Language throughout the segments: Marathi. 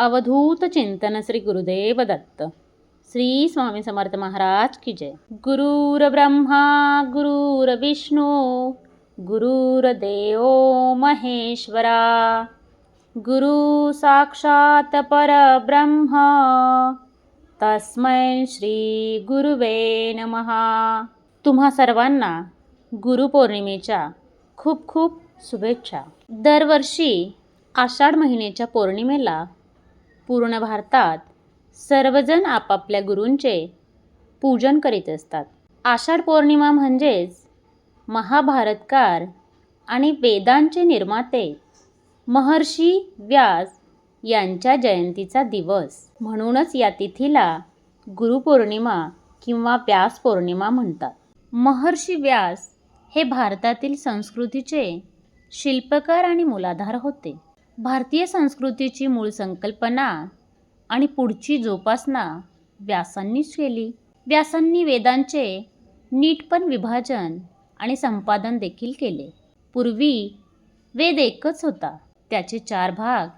अवधूत चिंतन श्री गुरुदेव दत्त। श्री स्वामी समर्थ महाराज की जय। गुरुर ब्रह्मा गुरुर विष्णू गुरुर्देव महेश्वरा। गुरु साक्षात परब्रह्म तस्मै श्री गुरुवे नमहा तुम्हा सर्वांना गुरुपौर्णिमेच्या खूप खूप शुभेच्छा। दरवर्षी आषाढ महिन्याच्या पौर्णिमेला पूर्ण भारतात सर्वजण आपापल्या गुरूंचे पूजन करीत असतात. आषाढ पौर्णिमा म्हणजेच महाभारतकार आणि वेदांचे निर्माते महर्षी व्यास यांच्या जयंतीचा दिवस. म्हणूनच या तिथीला गुरुपौर्णिमा किंवा व्यास पौर्णिमा म्हणतात. महर्षी व्यास हे भारतातील संस्कृतीचे शिल्पकार आणि मूलाधार होते. भारतीय संस्कृतीची मूळ संकल्पना आणि पुढची जोपासना व्यासांनीच केली. व्यासांनी वेदांचे नीटपण विभाजन आणि संपादन देखील केले. पूर्वी वेद एकच होता. त्याचे चार भाग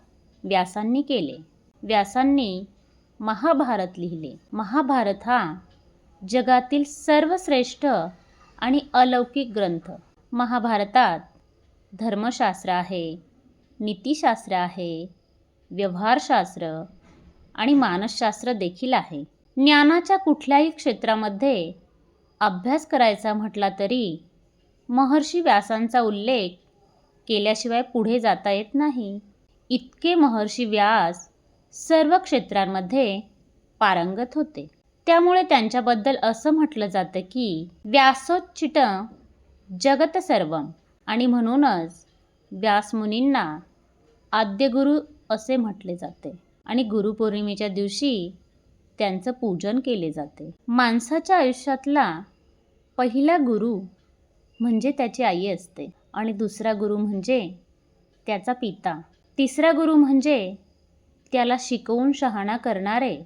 व्यासांनी केले. व्यासांनी महाभारत लिहिले. महाभारत हा जगातील सर्वश्रेष्ठ आणि अलौकिक ग्रंथ. महाभारतात धर्मशास्त्र आहे. नीतिशास्त्र आहे व्यवहारशास्त्र आणि मानसशास्त्र देखील आहे. ज्ञानाच्या कुठल्याही क्षेत्रामध्ये अभ्यास करायचा म्हटला तरी महर्षी व्यासांचा उल्लेख केल्याशिवाय पुढे जाता येत नाही. इतके महर्षी व्यास सर्व क्षेत्रांमध्ये पारंगत होते. त्यामुळे त्यांच्याबद्दल असं म्हटलं जातं की व्यासोच्चिट जगत सर्वम आणि म्हणूनच व्यासमुनींना आद्यगुरु असे म्हटले जाते आणि गुरुपौर्णिमेच्या दिवशी त्यांचं पूजन केले जाते. माणसाच्या आयुष्यातला पहिला गुरु म्हणजे त्याची आई असते आणि दुसरा गुरु म्हणजे त्याचा पिता. तिसरा गुरु म्हणजे त्याला शिकवून शहाणा करणारे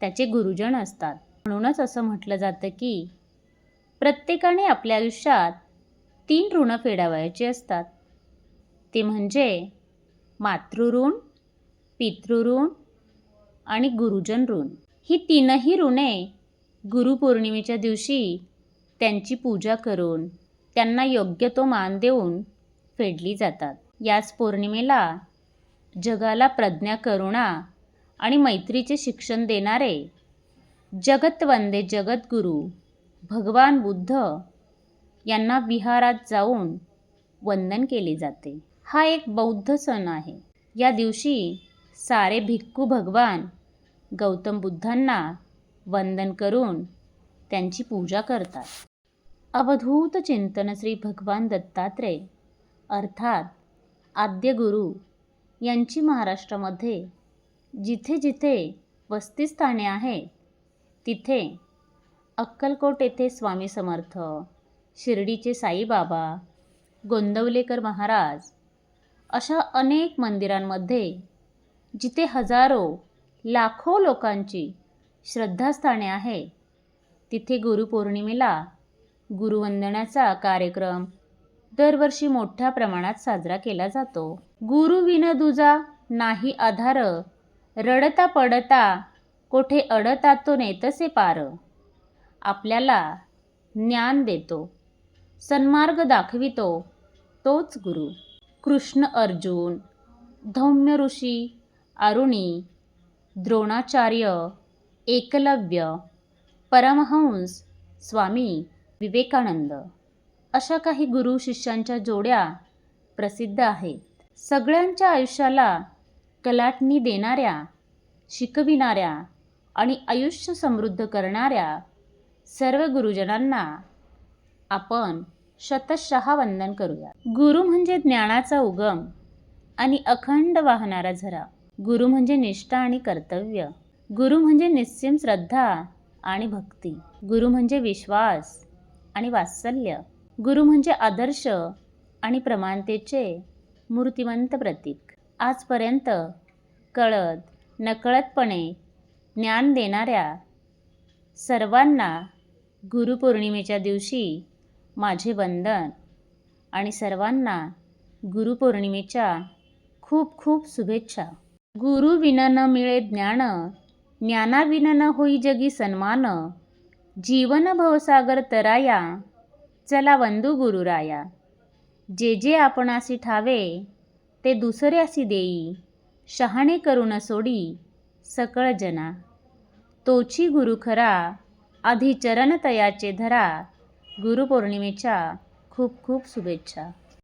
त्याचे गुरुजन असतात. म्हणूनच असं म्हटलं जातं की प्रत्येकाने आपल्या आयुष्यात तीन ऋण फेडावायचे असतात. ते म्हणजे मातृऋण पितृऋण आणि गुरुजन ऋण ही तीनही ऋणे गुरुपौर्णिमेच्या दिवशी त्यांची पूजा करून त्यांना योग्य तो मान देऊन फेडली जातात. याच पौर्णिमेला जगाला प्रज्ञा करुणा आणि मैत्रीचे शिक्षण देणारे जगतवंदे जगद्गुरू भगवान बुद्ध यांना विहारात जाऊन वंदन केले जाते. हा एक बौद्ध सण आहे. या दिवशी सारे भिक्खू भगवान गौतम बुद्धांना वंदन करून त्यांची पूजा करतात. अवधूत चिंतन श्री भगवान दत्तात्रय अर्थात आद्य गुरु यांची महाराष्ट्रामध्ये जिथे जिथे वस्तीस्थाने आहेत तिथे अक्कलकोट येथे स्वामी समर्थ शिर्डीचे साईबाबा गोंदवलेकर महाराज अशा अनेक मंदिरांमध्ये जिथे हजारो लाखो लोकांची श्रद्धास्थाने आहे तिथे गुरुपौर्णिमेला गुरुवंदनाचा कार्यक्रम दरवर्षी मोठ्या प्रमाणात साजरा केला जातो. गुरुविन दुजा नाही आधार रडता पडता कोठे अडता तो नेतसे पार. आपल्याला ज्ञान देतो सन्मार्ग दाखवितो तोच गुरु. कृष्ण अर्जुन धौम्य ऋषी अरुणी द्रोणाचार्य एकलव्य परमहंस स्वामी विवेकानंद. अशा काही गुरु शिष्यांच्या जोड्या प्रसिद्ध आहेत. सगळ्यांच्या आयुष्याला कलाटणी देणाऱ्या शिकविणाऱ्या आणि आयुष्य समृद्ध करणाऱ्या सर्व गुरुजनांना आपण शतशः वंदन करूया. गुरु म्हणजे ज्ञानाचा उगम आणि अखंड वाहणारा झरा. गुरु म्हणजे निष्ठा आणि कर्तव्य. गुरु म्हणजे निस्सीम श्रद्धा आणि भक्ती. गुरु म्हणजे विश्वास आणि वात्सल्य. गुरु म्हणजे आदर्श आणि प्रमाणतेचे मूर्तिमंत प्रतीक. आजपर्यंत कळत नकळतपणे ज्ञान देणाऱ्या सर्वांना गुरुपौर्णिमेच्या दिवशी माझे वंदन. आणि सर्वांना गुरुपौर्णिमेच्या खूप खूप शुभेच्छा. गुरु विन न मिळे ज्ञान ज्ञानाविन न होई जगी सन्मान. जीवन भवसागर तराया चला वंदू गुरुराया. जे जे आपणासी ठावे ते दुसऱ्यासी देई. शहाणे करून सोडी सकळ जना. तोची गुरु खरा आधी चरण तयाचे धरा. गुरुपौर्णिमेच्या खूप खूप शुभेच्छा.